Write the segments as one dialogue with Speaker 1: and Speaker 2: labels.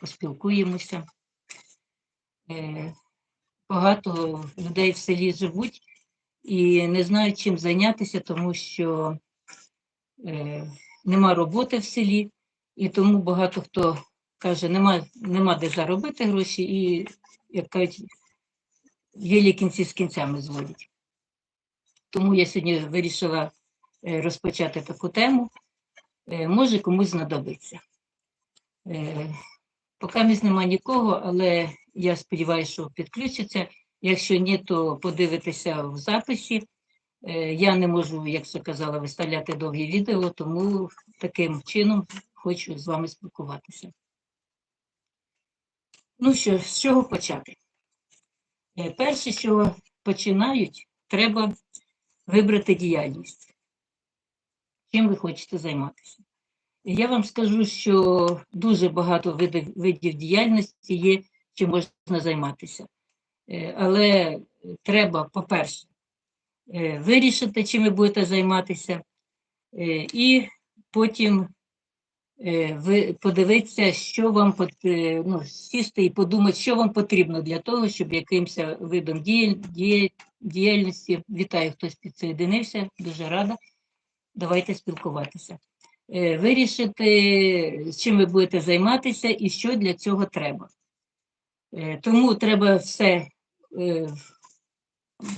Speaker 1: поспілкуємося. Е, Багато людей в селі живуть і не знають, чим зайнятися, тому що е, нема роботи в селі, і тому багато хто каже, нема, нема де заробити гроші, і, як кажуть, єлі кінці з кінцями зводять. Тому я сьогодні вирішила е, розпочати таку тему. Може комусь знадобиться. Поки місць немає нікого, але я сподіваюся, що підключиться. Якщо ні, то подивитися в записі. Е, Я не можу, як це казала, виставляти довгі відео, тому таким чином хочу з вами спілкуватися. Ну що, з чого почати? Е, Перше, що починають, треба вибрати діяльність. Чим ви хочете займатися? Я вам скажу, що дуже багато видів, видів діяльності є, чим можна займатися. Е, Але треба, по-перше, е, вирішити, чим ви будете займатися, е, і потім подивитися, що вам ну, сісти і подумати, що вам потрібно для того, щоб якимось видом діяль- діяль- діяльності, вітаю, хтось підсоєдинився, дуже рада. Давайте спілкуватися. Е, Вирішити, чим ви будете займатися і що для цього треба. Е, Тому треба все е,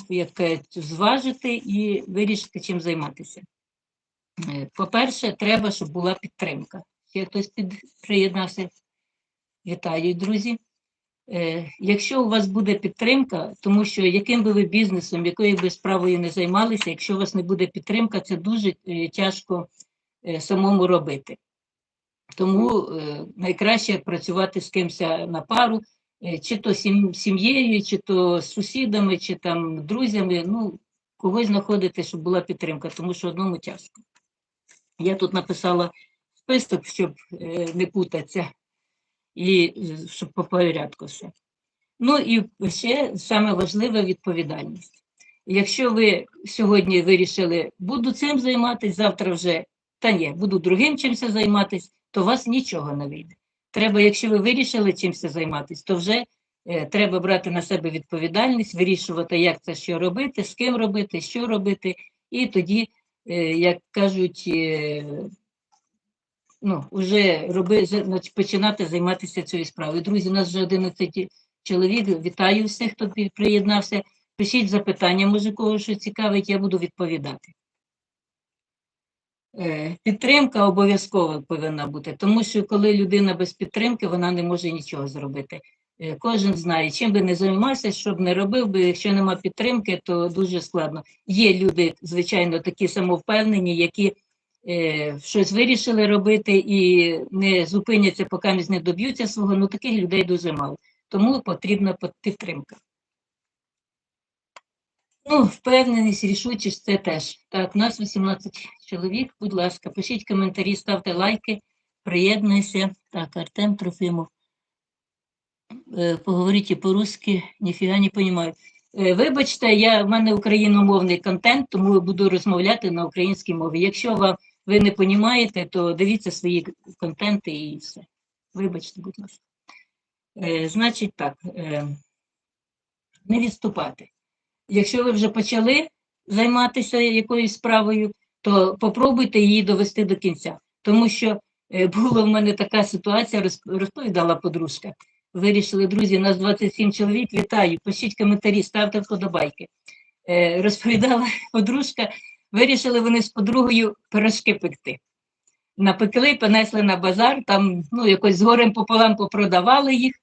Speaker 1: як зважити і вирішити, чим займатися. По-перше, треба, щоб була підтримка. Ще хтось під... приєднався. Вітаю, друзі. Якщо у вас буде підтримка, тому що яким би ви бізнесом, якою би справою не займалися, якщо у вас не буде підтримка, це дуже тяжко самому робити. Тому е, найкраще працювати з кимось на пару, е, чи то сім'єю, чи то з сусідами, чи там друзями. Ну, когось знаходити, щоб була підтримка, тому що одному тяжко. Я тут написала список, щоб е, не путатися, і е, щоб по порядку все. Ну і ще саме важливе відповідальність. Якщо ви сьогодні вирішили, буду цим займатися, завтра вже та ні, буду другим чимось займатися, то у вас нічого не вийде. Треба, якщо ви вирішили чимось займатися, то вже е, треба брати на себе відповідальність, вирішувати, як це що робити, з ким робити, що робити, і тоді, е, як кажуть, е, ну, вже роби, починати займатися цією справою. Друзі, у нас вже 11 чоловік. Вітаю всіх, хто приєднався. Пишіть запитання, може, кого що цікавить, я буду відповідати. Е, Підтримка обов'язково повинна бути, тому що коли людина без підтримки, вона не може нічого зробити. Е, Кожен знає, чим би не займався, щоб не робив би, якщо нема підтримки, то дуже складно. Є люди, звичайно, такі самовпевнені, які е, щось вирішили робити і не зупиняться, поки не доб'ються свого. Ну таких людей дуже мало. Тому потрібна під- підтримка. Ну, впевненість, рішучість це теж. Так, нас 18 чоловік. Будь ласка, пишіть коментарі, ставте лайки, приєднуйся. Так, Артем Трофимов. Е, Поговоріть по-русски, ніфіга не розумію. Вибачте, я, в мене україномовний контент, тому буду розмовляти на українській мові. Якщо вам, ви не розумієте, то дивіться свої контенти і все. Вибачте, будь ласка. Е, Значить так, е, не відступати. Якщо ви вже почали займатися якоюсь справою, то попробуйте її довести до кінця. Тому що е, була в мене така ситуація, розповідала подружка. Вирішили, друзі, нас 27 чоловік. Вітаю, пишіть коментарі, ставте вподобайки. Е, Розповідала подружка, вирішили вони з подругою пирожки пекти. Напекли, понесли на базар, там ну, якось з горем пополам попродавали їх,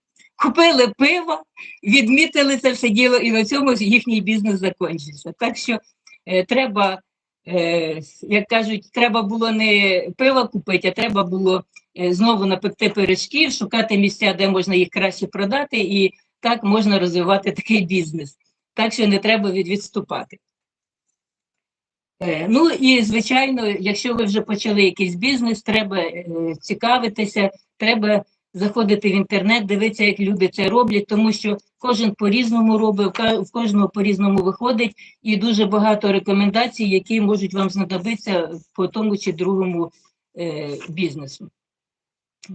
Speaker 1: купили пиво, відмітили це все діло, і на цьому їхній бізнес закінчився. Так що е, треба, е, як кажуть, треба було не пиво купити, а треба було е, знову напекти пиріжків, шукати місця, де можна їх краще продати, і так можна розвивати такий бізнес. Так що не треба від, відступати. Е, Ну і звичайно, якщо ви вже почали якийсь бізнес, треба е, цікавитися, треба заходити в інтернет, дивитися, як люди це роблять, тому що кожен по-різному робить, в кожного по-різному виходить, і дуже багато рекомендацій, які можуть вам знадобитися по тому чи другому е, бізнесу.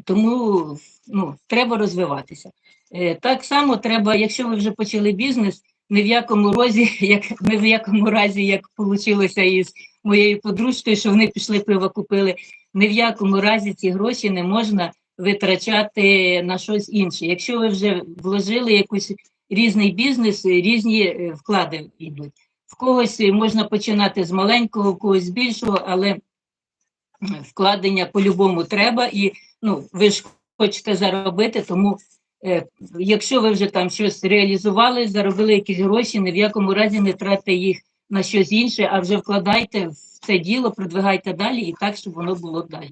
Speaker 1: Тому ну, треба розвиватися. Е, Так само треба, якщо ви вже почали бізнес, ні в якому разі, як ні в якому разі, як вийшло із моєю подружкою, що вони пішли пиво купили, ні в якому разі ці гроші не можна витрачати на щось інше. Якщо ви вже вложили якийсь різний бізнес, різні е, вклади йдуть. В когось можна починати з маленького, в когось більшого, але вкладення по-любому треба. І ну, ви ж хочете заробити, тому е, якщо ви вже там щось реалізували, заробили якісь гроші, ні в якому разі не тратьте їх на щось інше, а вже вкладайте в це діло, продвигайте далі і так, щоб воно було далі.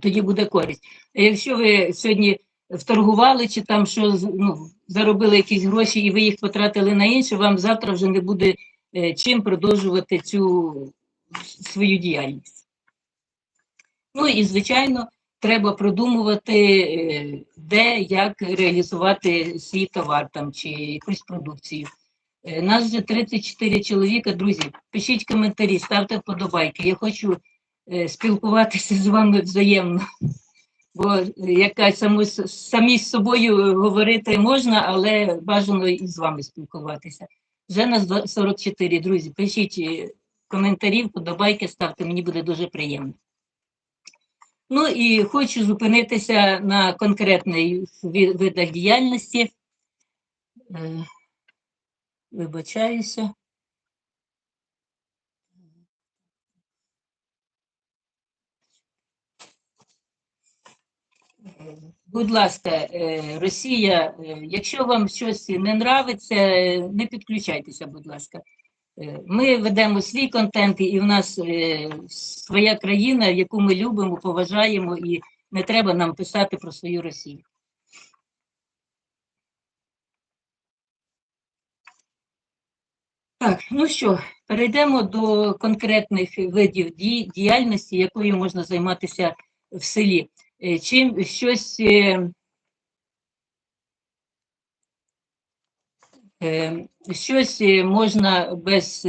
Speaker 1: Тоді буде користь. Якщо ви сьогодні вторгували чи там що ну, заробили якісь гроші і ви їх потратили на інше, вам завтра вже не буде е, чим продовжувати цю свою діяльність. Ну і, звичайно, треба продумувати, е, де, як реалізувати свій товар там, чи якусь продукцію. Е, Нас вже 34 чоловіка, друзі. Пишіть коментарі, ставте вподобайки. Я хочу спілкуватися з вами взаємно. Бо е, яка самі, самі з собою говорити можна, але бажано і з вами спілкуватися. Вже два- 44, друзі. Пишіть е, коментарі, вподобайки ставте, мені буде дуже приємно. Ну і хочу зупинитися на конкретних видах діяльності. Е, Вибачаюся. Будь ласка, е, Росія, е, якщо вам щось не нравиться, е, не підключайтеся, будь ласка. Ми ведемо свій контент, і в нас своя країна, яку ми любимо, поважаємо, і не треба нам писати про свою Росію. Так, ну що, перейдемо до конкретних видів діяльності, якою можна займатися в селі. Е, Чим щось е, е, щось можна без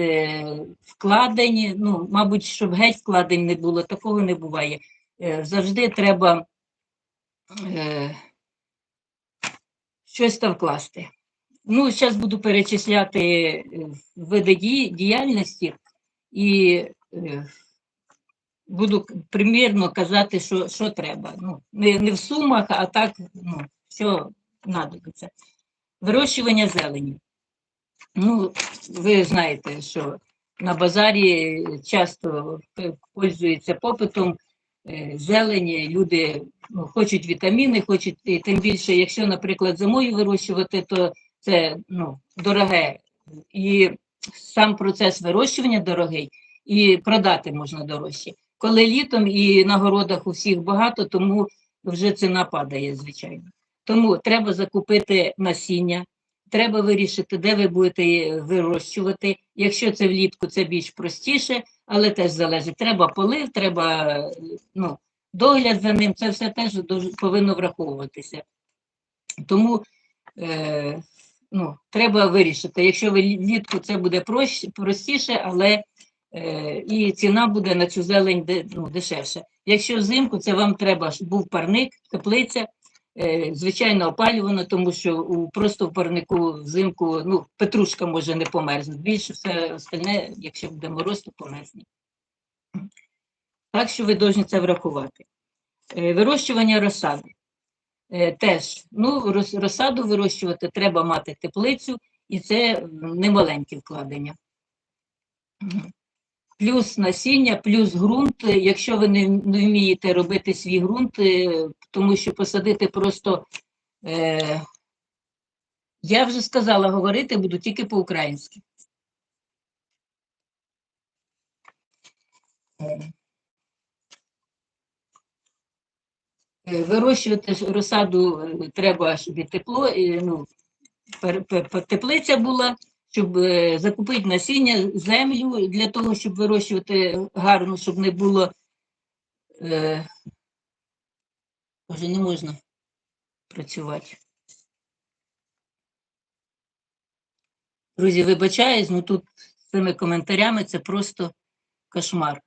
Speaker 1: вкладень, ну, мабуть, щоб геть вкладень не було, такого не буває. Завжди треба щось там вкласти. Ну, зараз буду перечисляти види діяльності і буду примірно казати, що, що треба. Ну, не, не в сумах, а так, ну, що надобиться. Вирощування зелені. Ну, ви знаєте, що на базарі часто пользуються попитом е, зелені, люди ну, хочуть вітаміни, хочуть, і тим більше, якщо, наприклад, зимою вирощувати, то це ну, дороге. І сам процес вирощування дорогий, і продати можна дорожче. Коли літом і на городах у всіх багато, тому вже ціна падає, звичайно. Тому треба закупити насіння, треба вирішити, де ви будете вирощувати. Якщо це влітку, це більш простіше, але теж залежить. Треба полив, треба ну, догляд за ним, це все теж повинно враховуватися. Тому е, ну, треба вирішити. Якщо влітку це буде простіше, але і ціна буде на цю зелень ну, дешевше. Якщо взимку, це вам треба, був парник, теплиця, е, звичайно, опалювано, тому що просто в парнику взимку ну, петрушка може не померзнути. Більше все остальне, якщо буде мороз, то померзне. Так що ви повинні це врахувати. Е, Вирощування розсади. Е, Теж ну, розсаду вирощувати треба мати теплицю, і це м, немаленькі вкладення. Плюс насіння, плюс ґрунт. Якщо ви не, вмієте робити свій ґрунт, е, тому що посадити просто. Е, я вже сказала, говорити буду тільки по-українськи. Е, Вирощувати розсаду е, треба, щоб і тепло, і, ну, теплиця була, щоб е, закупити насіння, землю для того, щоб вирощувати гарно, щоб не було. Е, вже не можна працювати. Друзі, вибачаюсь, ну тут з цими коментарями це просто кошмар.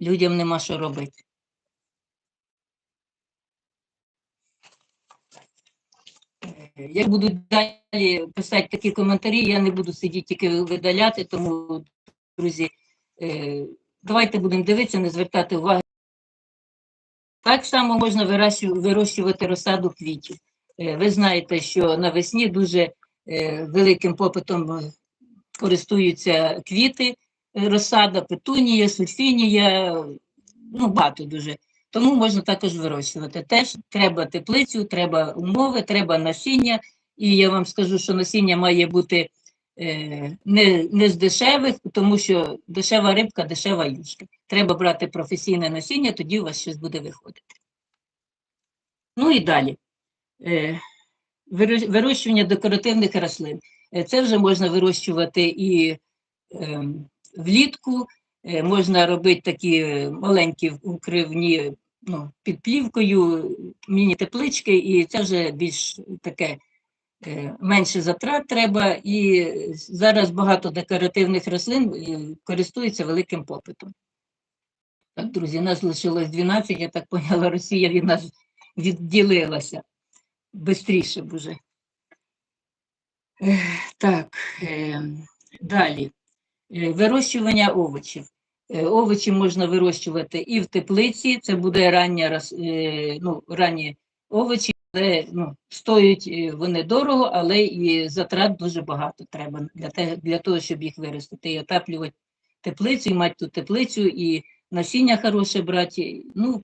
Speaker 1: Людям нема що робити. Як будуть далі писати такі коментарі, я не буду сидіти тільки видаляти, тому, друзі, е, давайте будемо дивитися, не звертати уваги. Так само можна вирощувати розсаду квітів. Е, Ви знаєте, що навесні дуже е, великим попитом користуються квіти, розсада, петунія, сульфінія, ну багато дуже. Тому можна також вирощувати. Теж треба теплицю, треба умови, треба насіння. І я вам скажу, що насіння має бути е, не, не з дешевих, тому що дешева рибка, дешева юшка. Треба брати професійне насіння, тоді у вас щось буде виходити. Ну і далі. Е, Вирощування декоративних рослин. Е, Це вже можна вирощувати і ем, влітку, е, можна робити такі маленькі укривні ну, під плівкою, міні-теплички, і це вже більш таке е, менше затрат треба. І зараз багато декоративних рослин е, користуються великим попитом. Так, друзі, нас лишилось 12, я так поняла, Росія від нас відділилася. Б уже. Так, е, далі. Вирощування овочів. Е, Овочі можна вирощувати і в теплиці, це буде рання, е, ну, ранні овочі, але ну, стоять е, вони дорого, але і затрат дуже багато треба для, те, для того, щоб їх виростити. І отаплювати теплицю, і мати ту теплицю, і насіння хороше брати. Ну,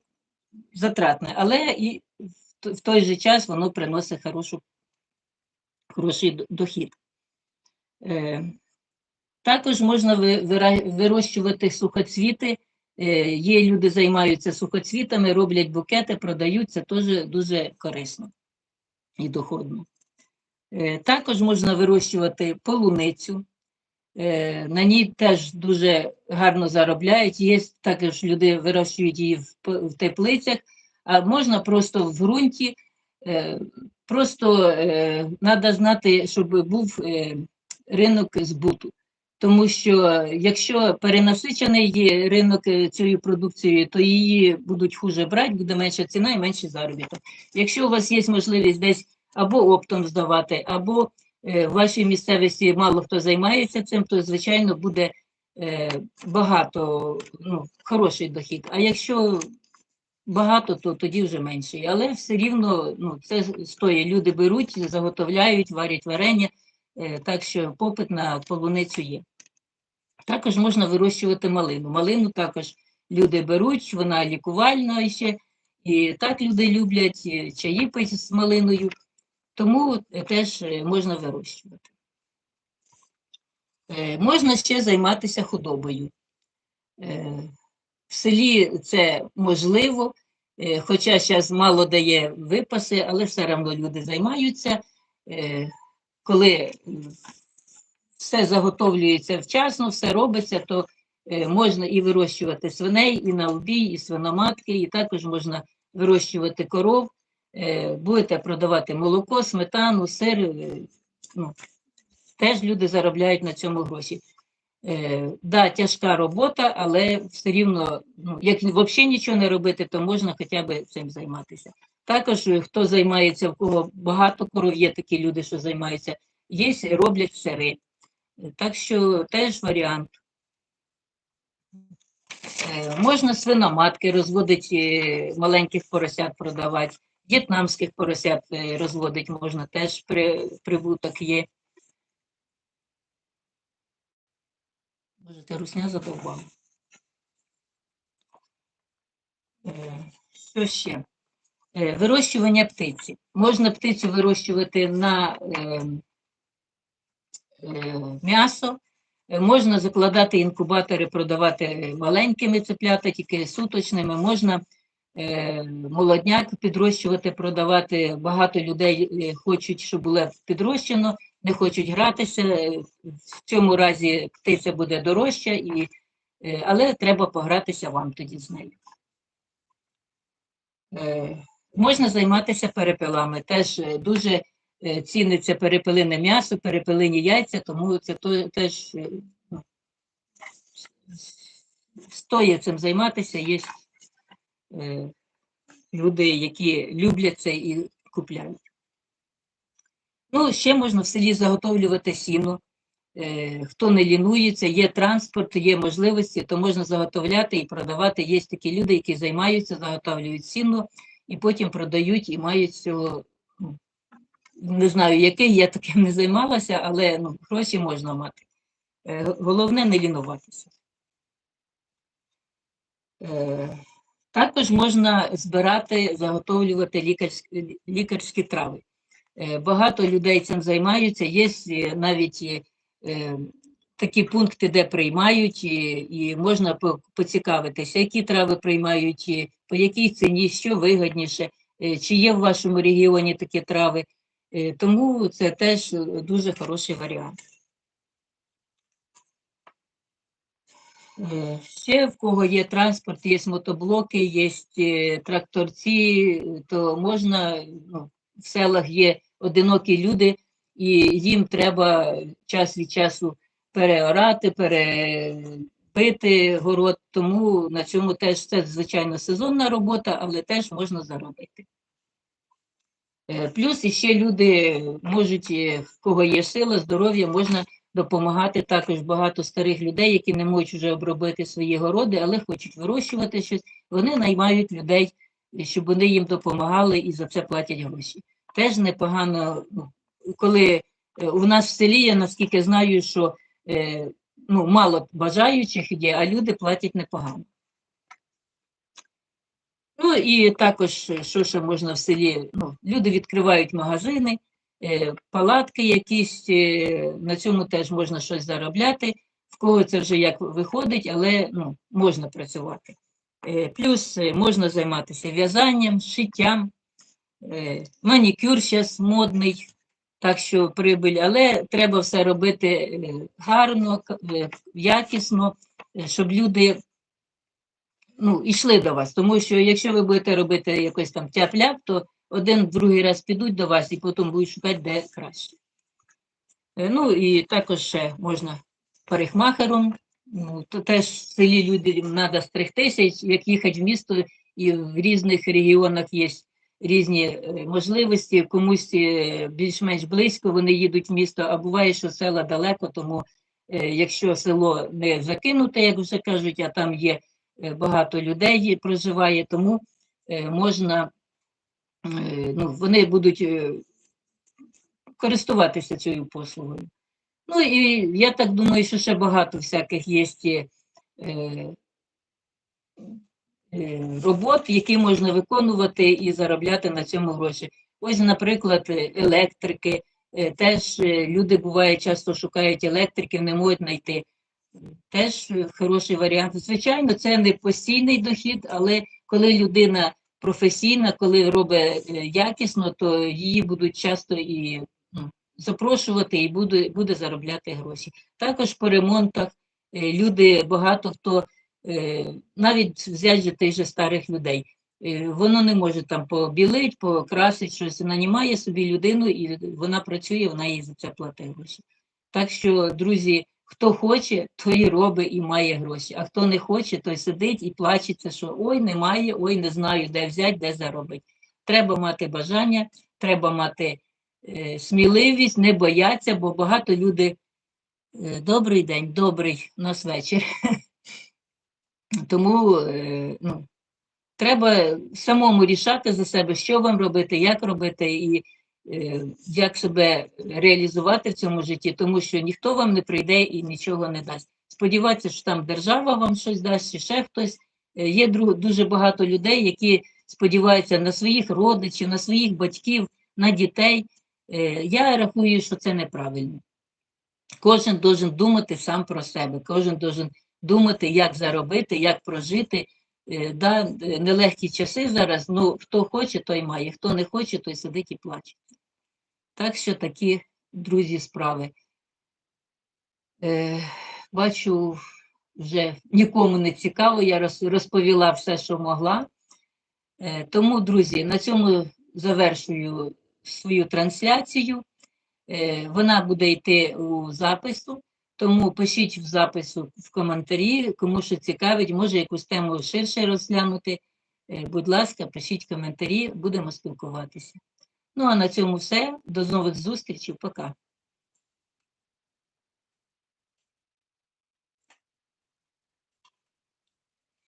Speaker 1: затратне, але і в той же час воно приносить хорошу, хороший дохід. Також можна вирощувати сухоцвіти. Е, Є люди, займаються сухоцвітами, роблять букети, продають, це теж дуже корисно і доходно. Е, Також можна вирощувати полуницю. Е, На ній теж дуже гарно заробляють. Є також люди вирощують її в теплицях, а можна просто в ґрунті. Просто треба знати, щоб був ринок збуту. Тому що е, якщо перенасичений ринок е, цією продукцією, то її будуть хуже брати, буде менша ціна і менший заробіток. Якщо у вас є можливість десь або оптом здавати, або е, в вашій місцевості мало хто займається цим, то звичайно буде е, багато, ну, хороший дохід. А якщо багато, то тоді вже менший. Але все рівно ну, це стоїть. Люди беруть, заготовляють, варять варення, так що попит на полуницю є. Також можна вирощувати малину. Малину також люди беруть, вона лікувальна ще. І так люди люблять і чаї пити з малиною, тому е, теж е, можна вирощувати. Е, Можна ще займатися худобою. Е, В селі це можливо, е, хоча зараз мало дає випаси, але все одно люди займаються. Коли все заготовлюється вчасно, все робиться, то е, можна і вирощувати свиней, і на обій, і свиноматки, і також можна вирощувати коров, е, будете продавати молоко, сметану, сир. е, Ну, теж люди заробляють на цьому гроші. Е, да, тяжка робота, але все рівно, ну, як взагалі нічого не робити, то можна хоча б цим займатися. Також е, хто займається, в кого багато коров, є такі люди, що займаються, є, роблять сири. Так що теж варіант. Е, Можна свиноматки розводити, е, маленьких поросят продавати, в'єтнамських поросят розводити можна, теж при, прибуток є. Боже, ти русня задовбала. Е, Що ще? Е, Вирощування птиці. Можна птицю вирощувати на е, е, м'ясо, можна закладати інкубатори, продавати маленькими цеплята, тільки суточними, можна молодняк підрощувати, продавати. Багато людей хочуть, щоб було підрощено, не хочуть гратися. В цьому разі птиця буде дорожча, і, але треба погратися вам тоді з нею. Можна займатися перепилами. Теж е, дуже е, ціниться перепелине м'ясо, перепелині яйця, тому це теж е, ну, стоїть цим займатися. Є люди, які люблять це і купляють. Ну, ще можна в селі заготовлювати сіно. Хто не лінується, є транспорт, є можливості, то можна заготовляти і продавати. Є такі люди, які займаються, заготовлюють сіно і потім продають і мають цього. ну, Не знаю, який, я таким не займалася, але ну, гроші можна мати. Е, Головне не лінуватися. Е, Також можна збирати, заготовлювати лікарські, лікарські трави. Е, Багато людей цим займаються. Є навіть такі пункти, де приймають, і, можна поцікавитися, які трави приймають, по якій ціні, що вигідніше, е, чи є в вашому регіоні такі трави. Е, Тому це теж е, дуже хороший варіант. Ще в кого є транспорт, є мотоблоки, є тракторці, то можна, ну, в селах є одинокі люди, і їм треба час від часу переорати, перепити город, тому на цьому теж це звичайно сезонна робота, але теж можна заробити. Е, Плюс іще люди можуть, е, в кого є сила, здоров'я, можна допомагати також багато старих людей, які не можуть вже обробити свої городи, але хочуть вирощувати щось. Вони наймають людей, щоб вони їм допомагали і за це платять гроші. Теж непогано, ну, коли е, у нас в селі, я наскільки знаю, що ну, мало бажаючих є, а люди платять непогано. Ну і також, що ще можна в селі, ну, люди відкривають магазини, е, палатки якісь, е, на цьому теж можна щось заробляти. В кого це вже як виходить, але ну, можна працювати. Е, Плюс можна займатися в'язанням, шиттям, манікюр зараз модний, так що прибиль, але треба все робити е, гарно, е, якісно, е, щоб люди ну, йшли до вас. Тому що якщо ви будете робити якось там тяп-ляп, то один другий раз підуть до вас і потім будуть шукати, де краще. Ну і також ще можна парикмахером. Ну, то теж в селі людям треба стригтися, як їхати в місто, і в різних регіонах є різні е, можливості. Комусь е, більш-менш близько вони їдуть в місто, а буває, що села далеко, тому е, якщо село не закинуте, як вже кажуть, а там є багато людей проживає, тому можна, ну, вони будуть користуватися цією послугою. Ну і я так думаю, що ще багато всяких є робот, які можна виконувати і заробляти на цьому гроші. Ось, наприклад, е, електрики. Е, Теж е, люди буває часто шукають електриків, не можуть знайти. Теж е, хороший варіант. Звичайно, це не постійний дохід, але коли людина професійна, коли робить е, якісно, то її будуть часто і ну, запрошувати і буде, буде заробляти гроші. Також по ремонтах е, люди, багато хто, е, навіть взяти же тих же старих людей, е, воно не може там побілити, покрасити щось, нанімає собі людину і вона працює, вона їй за це платить гроші. Так що, друзі, хто хоче, той робить і має гроші, а хто не хоче, той сидить і плачеться, що ой, немає, ой, не знаю, де взяти, де заробити. Треба мати бажання, треба мати е, сміливість, не бояться, бо багато люди. Е, Добрий день, добрий нас вечір. Тому е, ну, треба самому рішати за себе, що вам робити, як робити і е, як себе реалізувати в цьому житті, тому що ніхто вам не прийде і нічого не дасть. Сподіватися, що там держава вам щось дасть, чи ще хтось. Е, Є дуже багато людей, які сподіваються на своїх родичів, на своїх батьків, на дітей. Я рахую, що це неправильно. Кожен должен думати сам про себе, кожен должен думати, як заробити, як прожити. Е, Да, е, нелегкі часи зараз, ну хто хоче, той має, хто не хоче, той сидить і плаче. Так що такі, друзі, справи. Е, бачу, вже нікому не цікаво, я розповіла все, що могла. Е, тому, друзі, на цьому завершую свою трансляцію. Е, Вона буде йти у запису, тому пишіть в запису в коментарі, кому що цікавить, може якусь тему ширше розглянути. Е, Будь ласка, пишіть коментарі, будемо спілкуватися. Ну а на цьому все. До нових зустрічей. Пока.